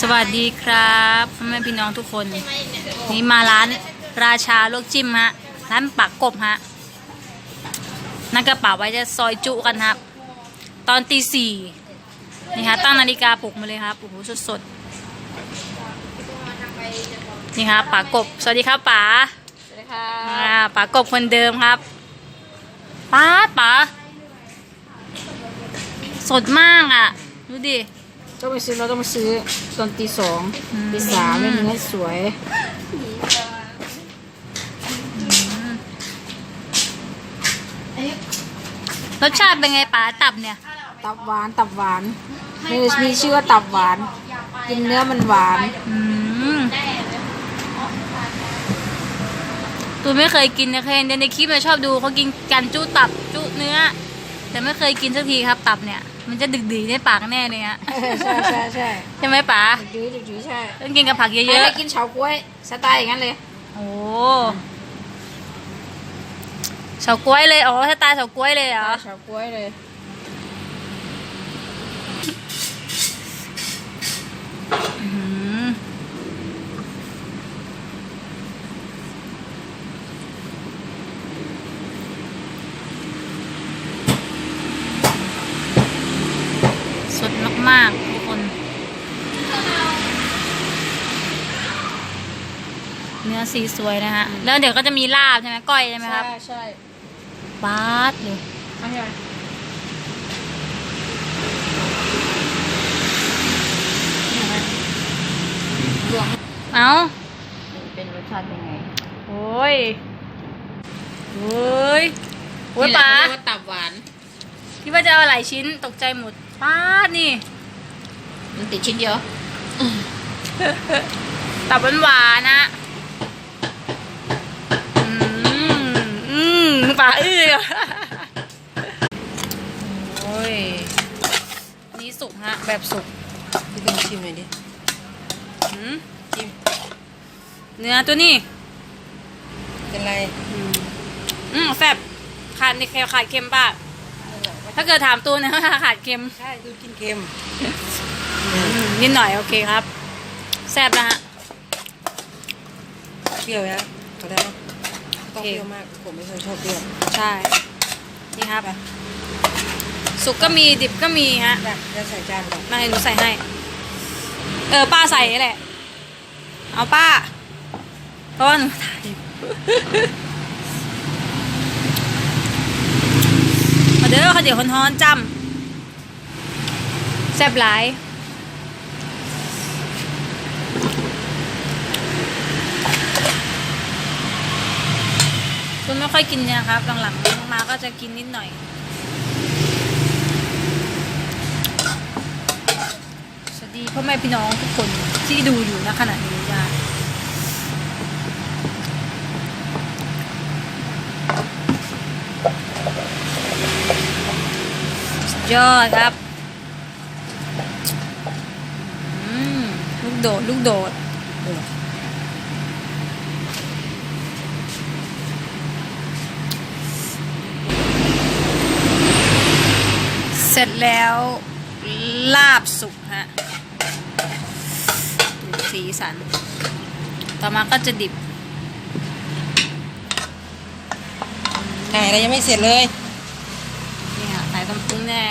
สวัสดีครับพ่อแม่พี่น้องทุกคน นี่มาร้านราชาลวกจิ้มฮะ ร้านปักกบฮะนั่นกระเป๋าไว้จะซอยจุกันครับ ตอนตีสี่นี่ฮะตั้งนาฬิกาปลุกมาเลยครับโอ้โหสดๆนี่ครับป๋ากบ สวัสดีครับป๋าสวัสดีค่ะอ่าป๋ากบคนเดิมครับป๋าป๋าสดมากอะ ดูดิ ต้องไปซื้อเราต้องมาซื้อตอนตีสองอืมตีสามไม่เนื้อสวย รสชาติเป็นไงป๋าตับเนี่ย ตับหวานตับหวานมีมีชื่อว่าตับหวาน กินเนื้อมันหวานอืมตูไม่เคยกินนะเคยเห็นในคลิปเราชอบดูเขากินกันจุตับจุเนื้อ แต่ไม่เคยกินสักทีครับตับเนี่ย มันจะดึกดีในปากแน่เลยฮะใช่ใช่ใช่ใช่ไหมป๋าจุ๋ยจุ๋ยจุ๋ยใช่ต้องกินกับผักเยใครอะได้กินเฉาก๊วยสไตล์อย่างนั้นเลยๆโอ้เฉาก๊วยเลยอ๋อถ้าตายเฉาก๊วยเลยเหรอเฉาก๊วยเลย อืมสดมากๆทุกคน เนื้อ สีสวยนะฮะ แล้วเดี๋ยวก็จะมีลาบใช่ไหมก้อยใช่ไหมครับ ใช่ใช่ปาดเลยเอาให้ไหมรวมเอาเป็นรสชาติยังไง โอ้ย โอ้ย โอ้ยนี่แหละป๋าเขเรียกว่าตับหวานคิดว่าจะเอาหลายชิ้นตกใจหมดป้าดนี่ มันติดชิ้นเดียว ตับหวานๆนะ อืมอืม ป่าอื้อโอ้ย นี่สุกฮะ แบบสุกพี่เป็นชิมหน่อยดิอืมชิมเนื้อตัวนี้ เป็นไร อืมอืมแซ่บขาดในแคลขาดเค็มป่ะ ถ้าเกิดถามตัวนะขาดเค็ม ใช่ดูกินเค็มอืมนิดหน่อยโอเคครับ แซ่บนะฮะเปรี้ยวนะเขาได้ไหม ต้องโอเคเปรี้ยวมาก ผมไม่เคยชอบเปรี้ยว ใช่ นี่ครับ สุกก็มีดิบก็มีฮะได้ได้ใส่จานก่อนมาให้หนูใส่ให้ เออป้าใส่แหละ เอาป้า เพราะว่าหนูถ่ายอยู่มาเด้อข้าวเดี๋ยวคนฮ้อนจำแซ่บหลาย ไม่ค่อยกินนี่ยครับ หลังๆมาก็จะกินนิดหน่อย สวัสดีพ่อแม่พี่น้องทุกคนที่ดูอยู่ณขณะนี้จ้าสุดยอดครับลูกโดด ลูกโดด สร็จแล้วลาบสุกฮะดูสีสัน ต่อมาก็จะดิบ ไก่เรายังไม่เสร็จเลย นี่ค่ะใส่ตำปรุงแน่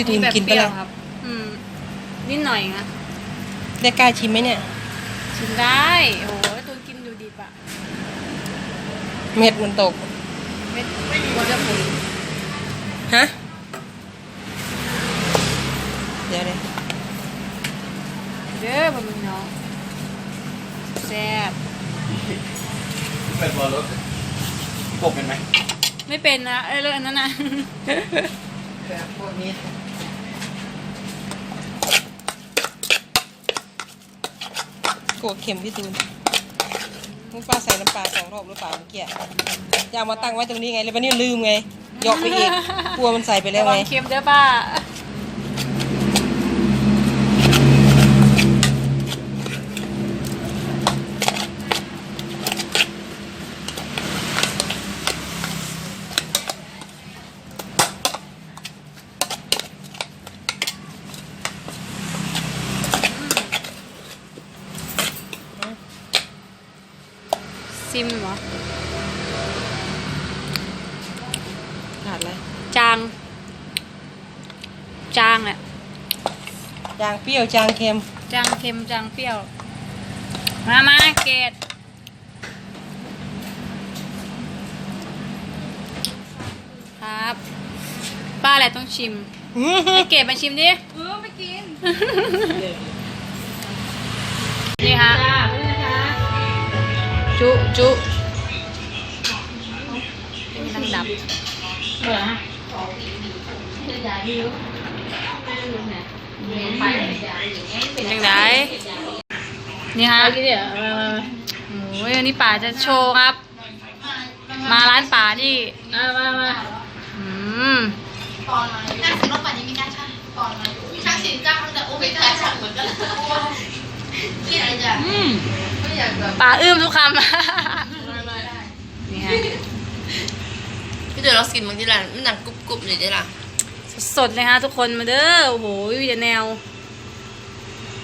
พี่ตูนแบบกินเปไปรี้ยแล้ววครับ อืม นิดหน่อยนะได้กล้าชิมไหมเนี่ย ชิมได้โอ้โหตูนกินอยู่ดิบอะเม็ดมันตกเม็ดไม่มีจะปุ๋ยฮะ เดี๋ยวเลยเด้อพ่อแม่พี่น้องแซ่บเป็นบอลรถปกเป็นไหมไม่เป็นนะไอ้เรื่องอันนั้นนะ แบบพวกนี้ กลัวเค็มพี่ตูนมึงป้าใส่น้ำปลาสองรอบหรือเปล่าเมื่อกี้อยากมาตั้งไว้ตรงนี้ไงแล้ววันนี้ลืมไงยกไปอีกกลัวมันใส่ไปแล้วระวัไงงเค็มเด้อป้า ซิมเหรอขาดอะไรจาง จางอะจางเปรี้ยวจางเค็ม จางเค็มจางเปรี้ยว มามาเกดครับป้าแหละต้องชิมให้เกดมาชิมดิเออไม่กิน นี่ฮะจ้าไม่ได้นะคะ จุ จุมีน้ำดับเบื่อฮะเป็นยังไงนี่ฮะเอากินเดี๋ยวมามาโอ้ยวันนี้ป๋าจะโชว์ครับ มาร้านป๋านี่มามามาอืมนั่งสิรถปั่นยังมีการช่างก่อนมาช่างสินจ้างตั้งแต่โอ้ไม่ได้ช่างเหมือนกันเลยที่ไหนจะ อืมไม่อยากแบบป๋าอื้มทุกคำนี่ฮะพี่เดี๋ยวเรากินบางทีละมันหนังกรุบกรุบเลยได้ล่ะสดๆเลยฮะทุกคนมาเด้อโอ้โหมีแต่แนว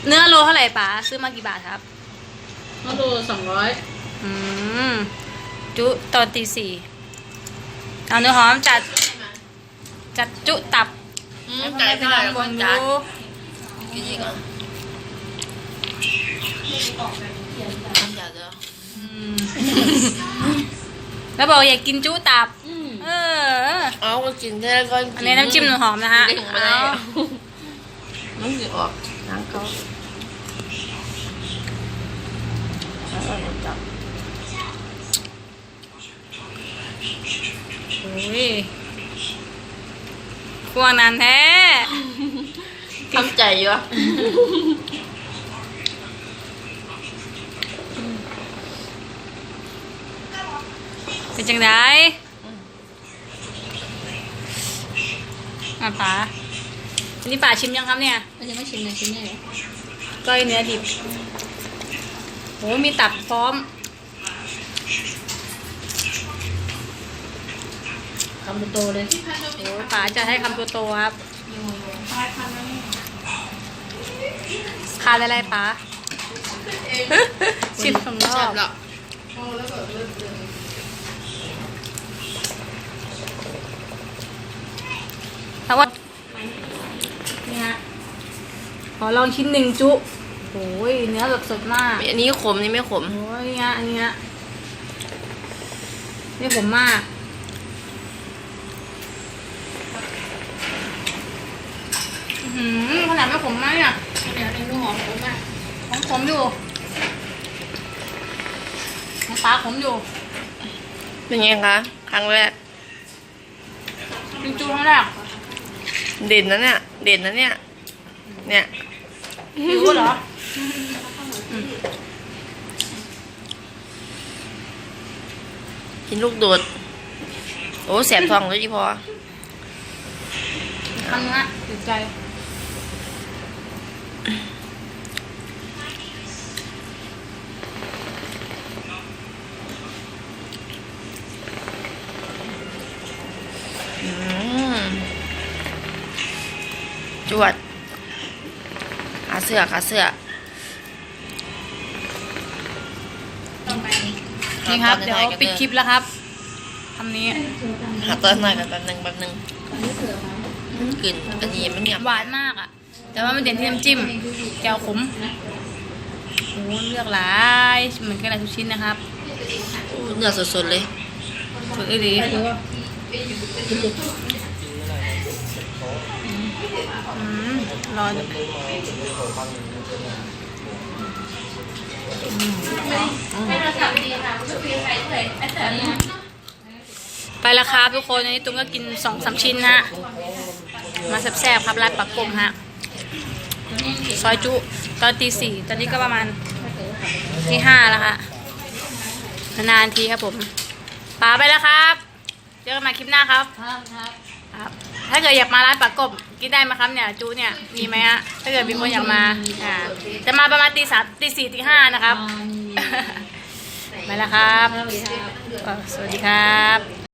เนื้อโลเท่าไหร่ป๋าซื้อมากี่บาทครับต้องดูสองร้อยอืมจุตอนตีสี่เอาเนื้อหอมจัด จัดจุตับอืมไก่เท่าไหร่แล้วบก็นจานดูกินอีกอะอยากจะอืม แล้วบอกอยากกินจุตับอืมเออ เอาก็กินได้ก็อันนี้น้ำจิ้มหนูหอมนะฮะเด้งมาได้เอาน้ำจะออกน้ำเขาจับโอ้ยพวงนานแท้ทำใจอยู่อะ เป็น จังไดอะป๋าอันนี้ป๋าชิมยังครับเนี่ยมันยังไม่ชิมเลยชิมเนี่ยก้อยเนื้อดิบโหมีตับพร้อมคำโตๆเลยโหป๋าจะให้คำโตๆครับขาดอะไรป๋าชิมสองรอแซ่บ แล้วแต่ว่านี่ฮะขอลองชิ้นหนึ่งจุโอ้ยเนื้อแบบสดมาก อันนี้ขมนี่ไม่ขม โอ้ยนี่ฮะอันนี้ฮะนี่ผมมากอื้อหือขนาดไม่ขมมากเนี่ยเดี๋ยวดูหอมผมอะของผมอยู่ของป้าผมอยู่ เป็นไงคะ ครั้งแรกจริงๆครั้งแรก เด่นนะเนี่ย เด่นนะเนี่ย เนี่ยหิวเหรอกินลูกโดด โอ้แสบท้องเลยจีพอคำนึงอะติดใจ วดขาเสือขาเสือนี่ครับ เดี๋ยวปิดคลิปแล้วครับคำนี้หาตอนหน่อยกันแป๊บหนึงแป๊บหนึงกลิ่นอันนี้มันเนี่ยหวานมากอะ แต่ว่ามันเด่นที่น้ำจิ้มแก้วขมโอ้เลือกหลายเหมือนกันหลายทุกชิ้นนะครับเนื้อสดๆเลยสดอีหลี อืมร้อนไปแล้วครับทุกคนอันนี้ตุ้มก็กินสองสามชิ้นฮะ มาแซ่บๆครับร้านปักกงฮะ ซอยจุตอนตีสี่ตอนนี้ก็ประมาณที่ห้าแล้วค่ะ นานๆทีครับผมป๋าไปแล้วครับ เจอกันใหม่คลิปหน้าครับ ครับ ครับครับ ถ้าเกิดอยากมาร้านปากกบกินได้ไหมครับเนี่ยจูเนี่ยมีไหมฮะถ้าเกิดมีคนอยากมาอ่าจะมาประมาณตีสามตีสี่ตีห้านะครับอ่ามีไปแล้วครับครับ สวัสดีครับสวัสดีครับ